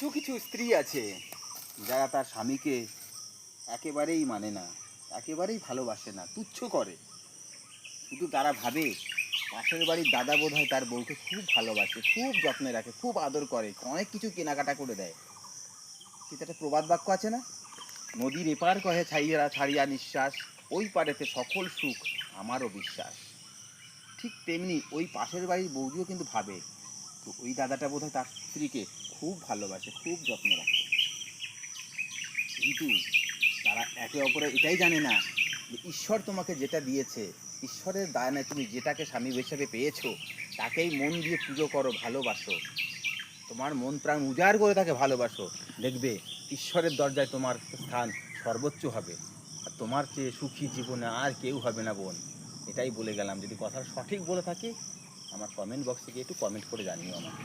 কিছু কিছু স্ত্রী আছে যারা তার স্বামীকে একেবারেই মানে না, একেবারেই ভালোবাসে না, তুচ্ছ করে। শুধু তারা ভাবে পাশের বাড়ির দাদা বোধ হয় তার বউকে খুব ভালোবাসে, খুব যত্নে রাখে, খুব আদর করে, অনেক কিছু কেনাকাটা করে দেয়। কিন্তু একটা প্রবাদ বাক্য আছে না? নদীর এপার কহে ছাইয়া ছাড়িয়া নিঃশ্বাস, ওই পারেতে সকল সুখ, আমারও বিশ্বাস। ঠিক তেমনি ওই পাশের বাড়ির বৌদিও কিন্তু ভাবে তো ওই দাদাটা বোধহয় তার স্ত্রীকে খুব ভালোবাসে, খুব যত্ন রাখে। কিন্তু তারা একে অপরে এটাই জানে না যে ঈশ্বর তোমাকে যেটা দিয়েছে, ঈশ্বরের দায়নায় তুমি যেটাকে স্বামী হিসেবে পেয়েছ, তাকেই মন দিয়ে পুজো করো, ভালোবাসো। তোমার মন প্রাণ উজাড় করে তাকে ভালোবাসো। দেখবে ঈশ্বরের দরজায় তোমার স্থান সর্বোচ্চ হবে। আর তোমার চেয়ে সুখী জীবনে আর কেউ হবে না বোন। এটাই বলে গেলাম। যদি কথা সঠিক বলে থাকি আমার কমেন্ট বক্সে গিয়ে একটু কমেন্ট করে জানিও আমাকে।